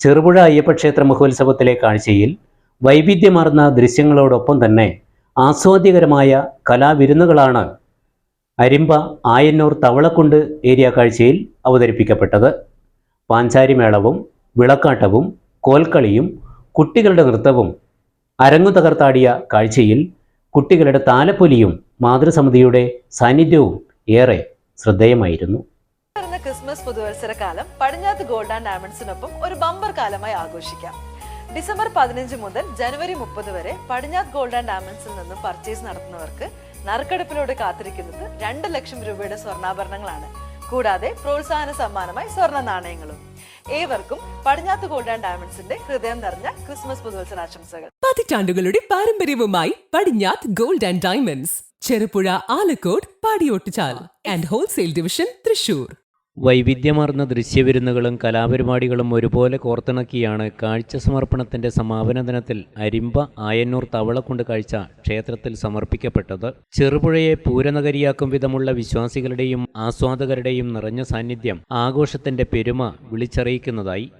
ചെറുപുഴ അയ്യപ്പക്ഷേത്ര മഹോത്സവത്തിലെ കാഴ്ചയിൽ വൈവിധ്യമാർന്ന ദൃശ്യങ്ങളോടൊപ്പം തന്നെ ആസ്വാദ്യകരമായ കലാവിരുന്നുകളാണ് അരിമ്പ ആയന്നൂർ തവളക്കുണ്ട് ഏരിയ കാഴ്ചയിൽ അവതരിപ്പിക്കപ്പെട്ടത്. പാഞ്ചാരി മേളവും വിളക്കാട്ടവും കോൽക്കളിയും കുട്ടികളുടെ നൃത്തവും അരങ്ങു തകർത്താടിയ കാഴ്ചയിൽ കുട്ടികളുടെ താലപ്പൊലിയും മാതൃസമിതിയുടെ സാന്നിധ്യവും ഏറെ ശ്രദ്ധേയമായിരുന്നു. വരുന്ന ക്രിസ്മസ് പുതുവത്സര കാലം പടിഞ്ഞാത്ത് ഗോൾഡ് ആൻഡ് ഡയമണ്ട്സിനൊപ്പം ഒരു ബമ്പർ കാലമായി ആഘോഷിക്കാം. ഡിസംബർ പതിനഞ്ച് മുതൽ ജനുവരി മുപ്പത് വരെ പടിഞ്ഞാത്ത് ഗോൾഡ് ആൻഡ് ഡയമണ്ട്സിൽ നിന്നും പർച്ചേസ് നടത്തുന്നവർക്ക് നറുക്കെടുപ്പിലൂടെ കാത്തിരിക്കുന്നത് രണ്ട് ലക്ഷം രൂപയുടെ സ്വർണാഭരണങ്ങളാണ്. കൂടാതെ പ്രോത്സാഹന സമ്മാനമായി സ്വർണ നാണയങ്ങളും. ഏവർക്കും പടിഞ്ഞാത്ത് ഗോൾഡ് ആൻഡ് ഡയമണ്ട്സിന്റെ ഹൃദയം നിറഞ്ഞ ക്രിസ്മസ് പുതുവത്സരാശംസകൾ പതിറ്റാണ്ടുകളുടെ പാരമ്പര്യവുമായി Padinjath gold and diamonds. Cherupuzha Alakode Padiyottuchal. And wholesale division Thrissur. വൈവിധ്യമാർന്ന ദൃശ്യവിരുന്നുകളും കലാപരിപാടികളും ഒരുപോലെ കോർത്തിണക്കിയാണ് കാഴ്ച സമർപ്പണത്തിന്റെ സമാപന ദിനത്തിൽ അരിമ്പ ആയന്നൂർ തവളക്കുണ്ട് കാഴ്ച ക്ഷേത്രത്തിൽ സമർപ്പിക്കപ്പെട്ടത്. ചെറുപുഴയെ പൂരനഗരിയാക്കും വിധമുള്ള വിശ്വാസികളുടെയും ആസ്വാദകരുടെയും നിറഞ്ഞ സാന്നിധ്യം ആഘോഷത്തിന്റെ പെരുമ വിളിച്ചറിയിക്കുന്നതായി.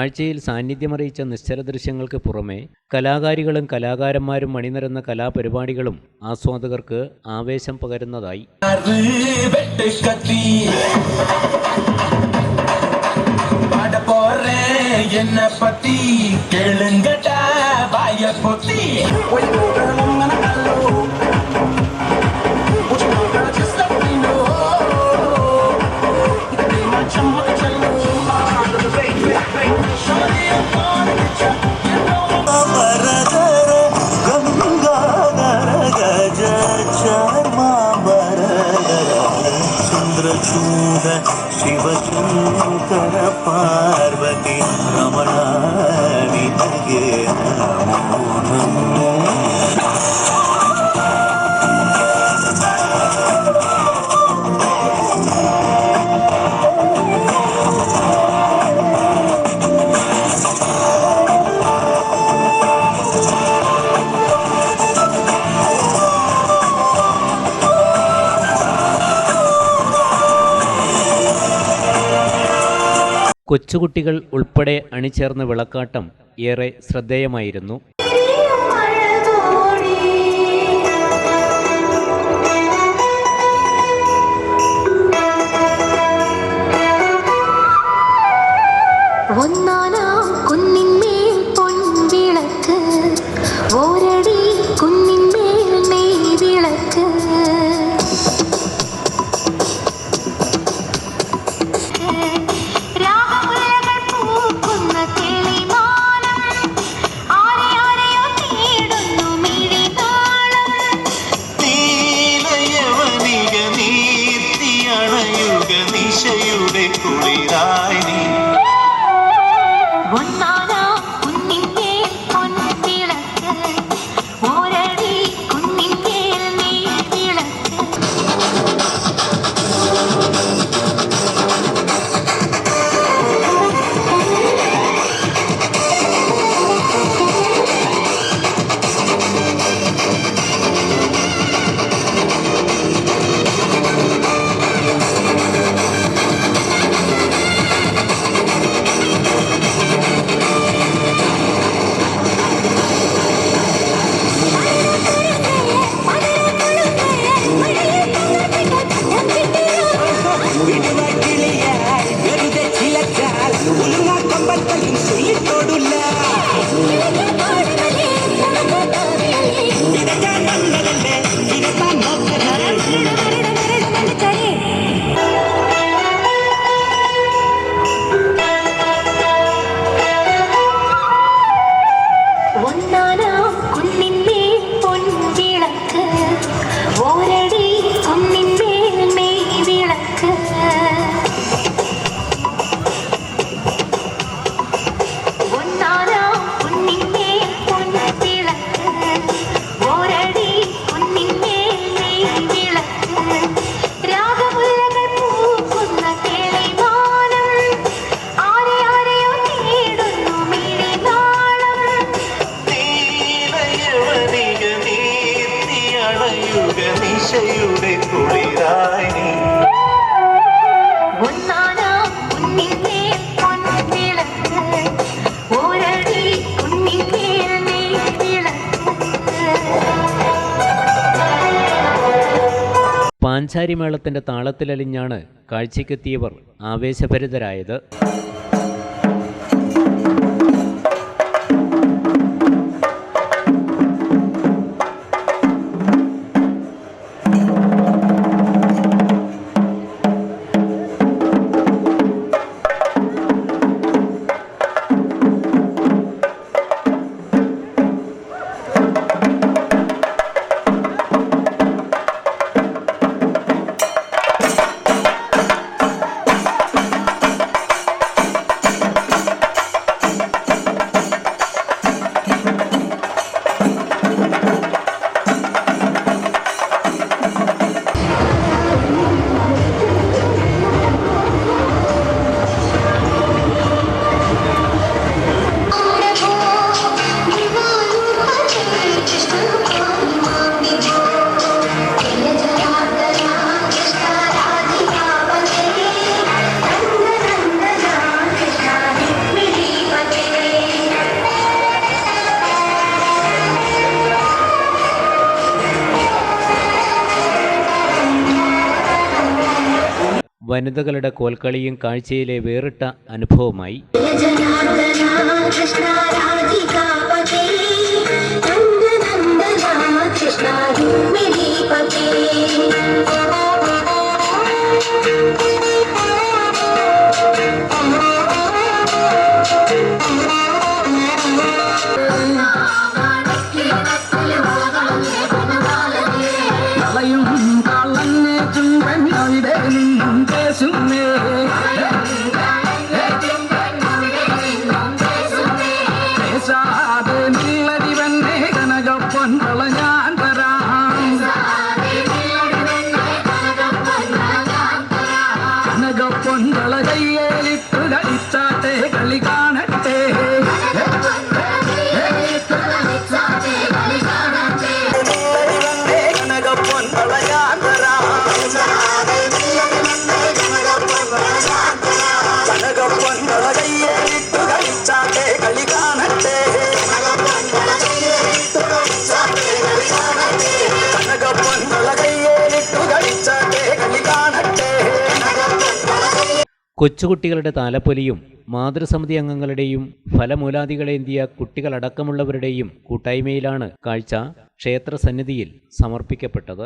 കാഴ്ചയിൽ സാന്നിധ്യമറിയിച്ച നിശ്ചല ദൃശ്യങ്ങൾക്ക് പുറമെ കലാകാരികളും കലാകാരന്മാരും അണിനിരന്ന കലാപരിപാടികളും ആസ്വാദകർക്ക് ആവേശം പകരുന്നതായി ஆறு வெட்டு கத்தி பாட போறேன் என்ன பத்தி கேளுங்கடா வாய பொத்தி पार കൊച്ചുകുട്ടികൾ ഉൾപ്പെടെ അണിചേർന്ന വിളക്കാട്ടം ഏറെ ശ്രദ്ധേയമായിരുന്നു. ഒന്നാനാം കുന്നിന്മേൽ നിശയുടെ കുളിരായി നീ കാഞ്ചാരി മേളത്തിന്റെ താളത്തിലലിഞ്ഞാണ് കാഴ്ചയ്ക്കെത്തിയവർ ആവേശഭരിതരായത്. വനിതകളുടെ കോൽക്കളിയും കാഴ്ചയിലെ വേറിട്ട അനുഭവമായി കൃഷ്ണ കൊച്ചുകുട്ടികളുടെ താലപ്പൊലിയും മാതൃസമിതി അംഗങ്ങളുടെയും ഫലമൂലാദികളേന്തിയ കുട്ടികളടക്കമുള്ളവരുടെയും കൂട്ടായ്മയിലാണ് കാഴ്ച ക്ഷേത്രസന്നിധിയിൽ സമർപ്പിക്കപ്പെട്ടത്.